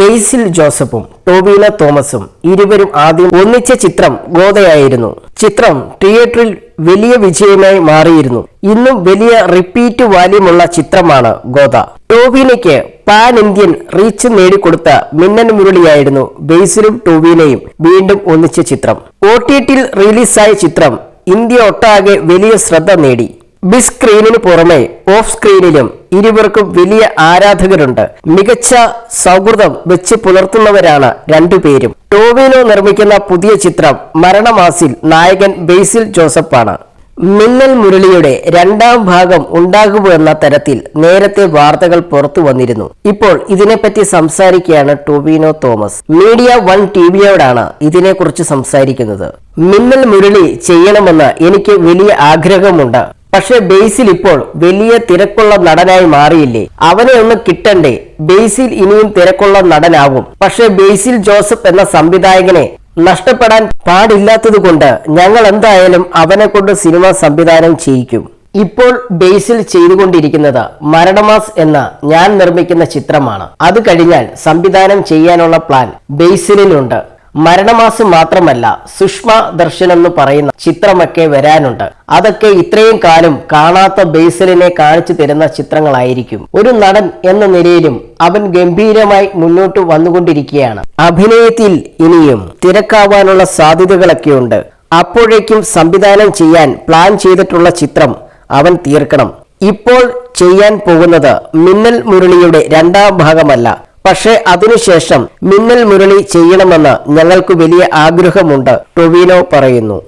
ബേസിൽ ജോസഫും ടോബീന തോമസും ഇരുവരും ആദ്യം ഒന്നിച്ച ചിത്രം ഗോതയായിരുന്നു. ചിത്രം തിയേറ്ററിൽ വലിയ വിജയമായി മാറിയിരുന്നു. ഇന്നും വലിയ റിപ്പീറ്റ് വാല്യൂമുള്ള ചിത്രമാണ് ഗോത. ടോബീനയ്ക്ക് പാൻ ഇന്ത്യൻ റീച്ച് നേടിക്കൊടുത്ത മിന്നൻ മുരളിയായിരുന്നു ബേസിലും ടോബീനയും വീണ്ടും ഒന്നിച്ച ചിത്രം. ഒ ടി ടിയിൽ റിലീസായ ചിത്രം ഇന്ത്യ ഒട്ടാകെ വലിയ ശ്രദ്ധ നേടി. ബിഗ് സ്ക്രീനിന് പുറമെ ഓഫ് സ്ക്രീനിലും ഇരുവർക്കും വലിയ ആരാധകരുണ്ട്. മികച്ച സൗഹൃദം വെച്ച് പുലർത്തുന്നവരാണ് രണ്ടുപേരും. ടോവിനോ നിർമ്മിക്കുന്ന പുതിയ ചിത്രം മരണമാസിൽ നായകൻ ബേസിൽ ജോസഫാണ്. മിന്നൽ മുരളിയുടെ രണ്ടാം ഭാഗം ഉണ്ടാകുമെന്ന തരത്തിൽ നേരത്തെ വാർത്തകൾ പുറത്തു വന്നിരുന്നു. ഇപ്പോൾ ഇതിനെപ്പറ്റി സംസാരിക്കുകയാണ് ടോബിനോ തോമസ്. മീഡിയ വൺ ടിവിയോടാണ് ഇതിനെക്കുറിച്ച് സംസാരിക്കുന്നത്. മിന്നൽ മുരളി ചെയ്യണമെന്ന് എനിക്ക് വലിയ ആഗ്രഹമുണ്ട്. പക്ഷെ ബേസിൽ ഇപ്പോൾ വലിയ തിരക്കുള്ള നടനായി മാറിയില്ലേ? അവനെ ഒന്ന് കിട്ടണ്ടേ? ബേസിൽ ഇനിയും തിരക്കുള്ള നടനാവും. പക്ഷെ ബേസിൽ ജോസഫ് എന്ന സംവിധായകനെ നഷ്ടപ്പെടാൻ പാടില്ലാത്തതുകൊണ്ട് ഞങ്ങൾ എന്തായാലും അവനെ കൊണ്ട് സിനിമ സംവിധാനം ചെയ്യിക്കും. ഇപ്പോൾ ബേസിൽ ചെയ്തുകൊണ്ടിരിക്കുന്നത് മരണമാസ് എന്ന ഞാൻ നിർമ്മിക്കുന്ന ചിത്രമാണ്. അത് കഴിഞ്ഞാൽ സംവിധാനം ചെയ്യാനുള്ള പ്ലാൻ ബേസിലിനുണ്ട് മരണമാസം മാത്രമല്ല സുഷ്മ ദർശനം എന്ന് പറയുന്ന ചിത്രമൊക്കെ വരാനുണ്ട്. അതൊക്കെ ഇത്രയും കാലം കാണാത്ത ബേസലിനെ കാണിച്ചു തരുന്ന ചിത്രങ്ങളായിരിക്കും. ഒരു നടൻ എന്ന നിലയിലും അവൻ ഗംഭീരമായി മുന്നോട്ട് വന്നുകൊണ്ടിരിക്കുകയാണ്. അഭിനയത്തിൽ ഇനിയും തിരക്കാവാനുള്ള സാധ്യതകളൊക്കെയുണ്ട്. അപ്പോഴേക്കും സംവിധാനം ചെയ്യാൻ പ്ലാൻ ചെയ്തിട്ടുള്ള ചിത്രം അവൻ തീർക്കണം. ഇപ്പോൾ ചെയ്യാൻ പോകുന്നത് മിന്നൽ മുരളിയുടെ രണ്ടാം ഭാഗമല്ല. പക്ഷേ അതിനുശേഷം മിന്നൽ മുരളി ചെയ്യണമെന്ന് ഞങ്ങൾക്ക് വലിയ ആഗ്രഹമുണ്ട് ടൊവിനോ പറയുന്നു.